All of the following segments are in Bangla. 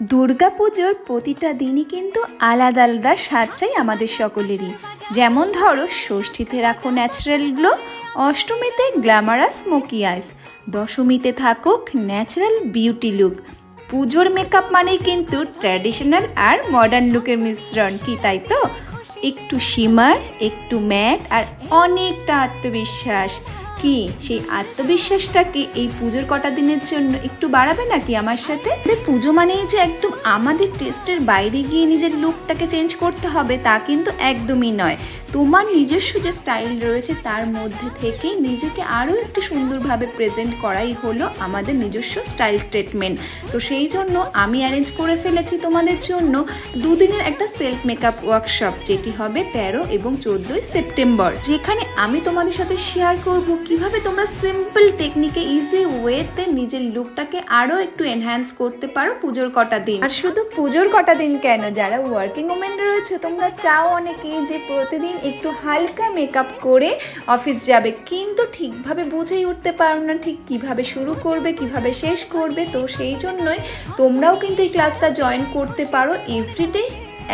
দুর্গাপুজোর প্রতিটা দিনই কিন্তু আলাদা আলাদা স্বাদ চাই আমাদের সকলেরই। যেমন ধরো, ষষ্ঠীতে রাখো ন্যাচারাল গ্লো অষ্টমীতে গ্ল্যামারাস স্মোকি আইস দশমীতে থাকুক ন্যাচারাল বিউটি লুক পুজোর মেকআপ মানেই কিন্তু ট্র্যাডিশনাল আর মডার্ন লুকের মিশ্রণ, কি তাই তো? একটু শিমার একটু ম্যাট আর অনেকটা আত্মবিশ্বাস। কি? সেই আত্মবিশ্বাসটাকে এই পুজোর কটা দিনের জন্য একটু বাড়াবে নাকি আমার সাথে? পুজো মানেই যে একদম আমাদের টেস্টের বাইরে গিয়ে নিজের লুকটাকে চেঞ্জ করতে হবে তা কিন্তু একদমই নয়। তোমার নিজস্ব যে স্টাইল রয়েছে তার মধ্যে থেকে নিজেকে আরও একটু সুন্দরভাবে প্রেজেন্ট করাই হলো আমাদের নিজস্ব স্টাইল স্টেটমেন্ট তো সেই জন্য আমি অ্যারেঞ্জ করে ফেলেছি তোমাদের জন্য দুদিনের একটা সেলফ মেকআপ ওয়ার্কশপ যেটি হবে তেরো এবং চোদ্দোই সেপ্টেম্বর। যেখানে আমি তোমাদের সাথে শেয়ার করব কীভাবে তোমরা সিম্পল টেকনিকে ইজি ওয়েতে নিজের লুকটাকে আরও একটু এনহ্যান্স করতে পারো পুজোর কটা দিন। আর শুধু পুজোর কটা দিন কেন? যারা ওয়ার্কিং ওমেন রয়েছে, তোমরা চাও অনেকেই যে প্রতিদিন একটু হালকা মেকআপ করে অফিস যাবে। কিন্তু ঠিকভাবে বুঝেই উঠতে পারো না ঠিক কীভাবে শুরু করবে, কীভাবে শেষ করবে। তো সেই জন্যই তোমরাও কিন্তু এই ক্লাসটা জয়েন করতে পারো। এভরিডে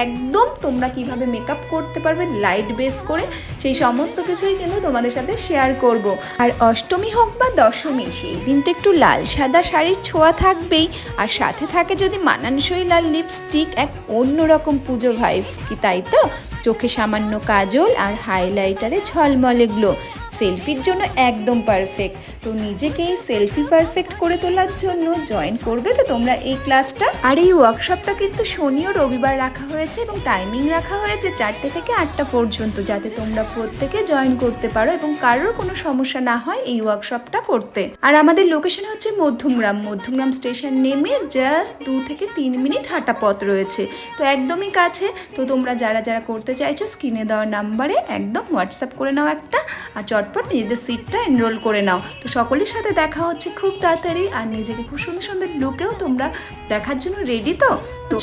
একদম তোমরা কীভাবে মেকআপ করতে পারবে লাইট বেস করে সেই সমস্ত কিছুই কিন্তু তোমাদের সাথে শেয়ার করব। আর অষ্টমী হোক বা দশমী, সেই দিন তো একটু লাল সাদা শাড়ির ছোঁয়া থাকবেই। আর সাথে থাকে যদি মানানসই লাল লিপস্টিক এক অন্যরকম পুজো ভাইভ কি তাই তো? চোখে সামান্য কাজল আর হাইলাইটারে ঝলমলে গ্লো। সেলফির জন্য একদম পারফেক্ট। তো নিজেকে এই সেলফি পারফেক্ট করে তোলার জন্য জয়েন করবে তো তোমরা এই ক্লাসটা? আর এই ওয়ার্কশপটা কিন্তু শনি ও রবিবার রাখা হয়েছে এবং টাইমিং রাখা হয়েছে চারটে থেকে আটটা পর্যন্ত যাতে তোমরা প্রত্যেকে জয়েন করতে পারো এবং কারোর কোনো সমস্যা না হয় এই ওয়ার্কশপটা করতে। আর আমাদের লোকেশন হচ্ছে মধ্যমগ্রাম। মধ্যমগ্রাম স্টেশন নেমে জাস্ট দু থেকে তিন মিনিট হাঁটা পথ রয়েছে। তো একদমই কাছে। তো তোমরা যারা যারা করতে চাইছো স্ক্রিনে দেওয়া নাম্বারে একদম হোয়াটসঅ্যাপ করে নাও একটা আর চটপট নিজেদের সিটটা এনরোল করে নাও। তো সকলের সাথে দেখা হচ্ছে খুব তাড়াতাড়ি আর নিজেকে খুব সুন্দর সুন্দর লুকেও তোমরা দেখার জন্য রেডি তো?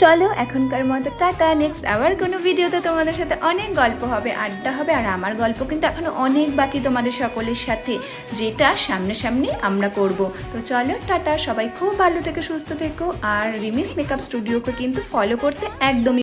চলো এখনকার মতো টাটা নেক্সট আবার কোনো ভিডিওতে তোমাদের সাথে অনেক গল্প হবে, আড্ডা হবে আর আমার গল্প কিন্তু এখনও অনেক বাকি তোমাদের সকলের সাথে, যেটা সামনাসামনি আমরা করব। তো চলো টাটা, সবাই খুব ভালো থেকে, সুস্থ থেকো আর রিমিস মেকআপ স্টুডিওকে কিন্তু ফলো করতে একদমই